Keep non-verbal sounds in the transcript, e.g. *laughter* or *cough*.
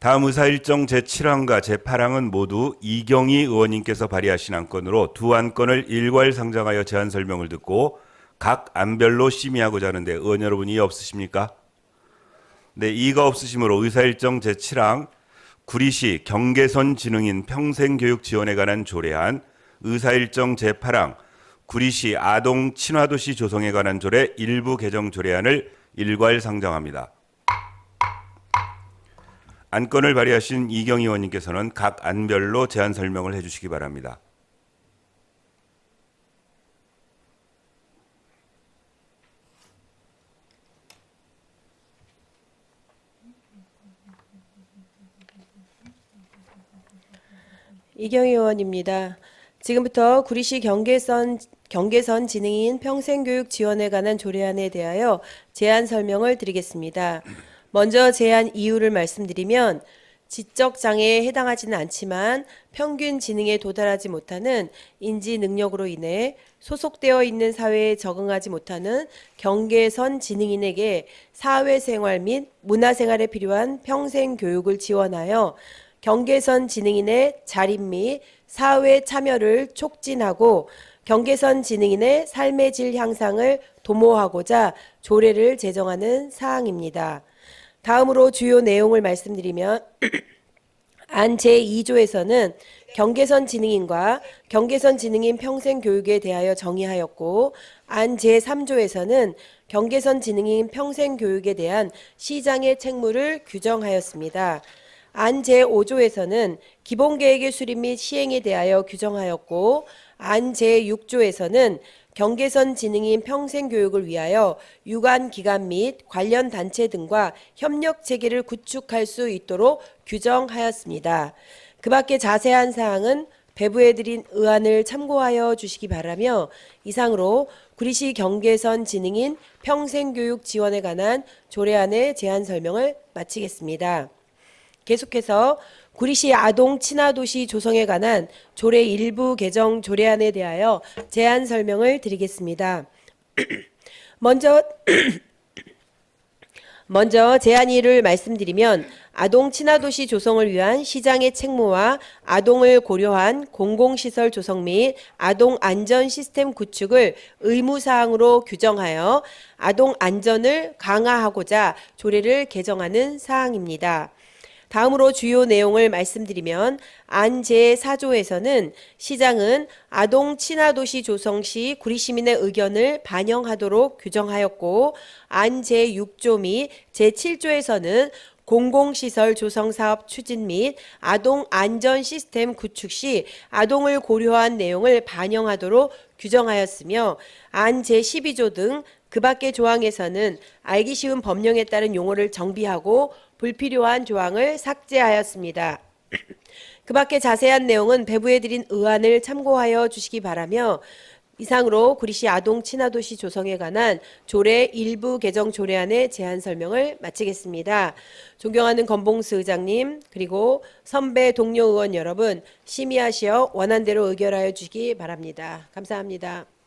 다음 의사 일정 제7항과 제8항은 모두 이경희 의원님께서 발의하신 안건으로 두 안건을 일괄 상정하여 제안 설명을 듣고 각 안별로 심의하고자 하는데 의원 여러분 이해 없으십니까? 네, 이의가 없으시므로 의사 일정 제7항 구리시 경계선 진흥인 평생교육 지원에 관한 조례안 의사 일정 제8항 구리시 아동 친화도시 조성에 관한 조례 일부 개정 조례안을 일괄 상정합니다. 안건을 발의하신 이경 의원님께서는 각 안별로 제안 설명을 해주시기 바랍니다. 이경희 의원입니다. 지금부터 구리시 경계선 경계선 진흥인 평생교육 지원에 관한 조례안에 대하여 제안 설명을 드리겠습니다. 먼저 제안 이유를 말씀드리면 지적 장애에 해당하지는 않지만 평균 지능에 도달하지 못하는 인지 능력으로 인해 소속되어 있는 사회에 적응하지 못하는 경계선 지능인에게 사회생활 및 문화생활에 필요한 평생 교육을 지원하여 경계선 지능인의 자립 및 사회 참여를 촉진하고 경계선 지능인의 삶의 질 향상을 도모하고자 조례를 제정하는 사항입니다. 다음으로 주요 내용을 말씀드리면 *clears throat* 안 제2조에서는 경계선 지능인과 경계선 지능인 평생 교육에 대하여 정의하였고 안 제3조에서는 경계선 지능인 평생 교육에 대한 시장의 책무를 규정하였습니다. 안 제5조에서는 기본계획의 수립 및 시행에 대하여 규정하였고 안 제6조에서는 경계선 지능인 평생 교육을 위하여 유관 기관 및 관련 단체 등과 협력 체계를 구축할 수 있도록 규정하였습니다. 그 밖에 자세한 사항은 배부해드린 의안을 참고하여 주시기 바라며 이상으로 구리시 경계선 지능인 평생교육 지원에 관한 조례안의 제안 설명을 마치겠습니다. 계속해서 구리시 아동 친화도시 조성에 관한 조례 일부 개정 조례안에 대하여 제안 설명을 드리겠습니다. *clears throat* 먼저 *clears throat* 먼저 제안이를 말씀드리면 아동 친화도시 조성을 위한 시장의 책무와 아동을 고려한 공공시설 조성 및 아동 안전 시스템 구축을 의무사항으로 규정하여 아동 안전을 강화하고자 조례를 개정하는 사항입니다. 다음으로 주요 내용을 말씀드리면 안 제4조에서는 시장은 아동 친화도시 조성 시 구리 시민의 의견을 반영하도록 규정하였고 안 제6조 및 제7조에서는 공공시설 조성 사업 추진 및 아동 안전 시스템 구축 시 아동을 고려한 내용을 반영하도록 규정하였으며 안 제12조 등 그 밖의 조항에서는 알기 쉬운 법령에 따른 용어를 정비하고 불필요한 조항을 삭제하였습니다. 그 밖의 자세한 내용은 배부해드린 의안을 참고하여 주시기 바라며 이상으로 구리시 아동 친화도시 조성에 관한 조례 일부 개정 조례안의 제안 설명을 마치겠습니다. 존경하는 건봉수 의장님 그리고 선배 동료 의원 여러분 심의하시어 원안대로 의결하여 주시기 바랍니다. 감사합니다.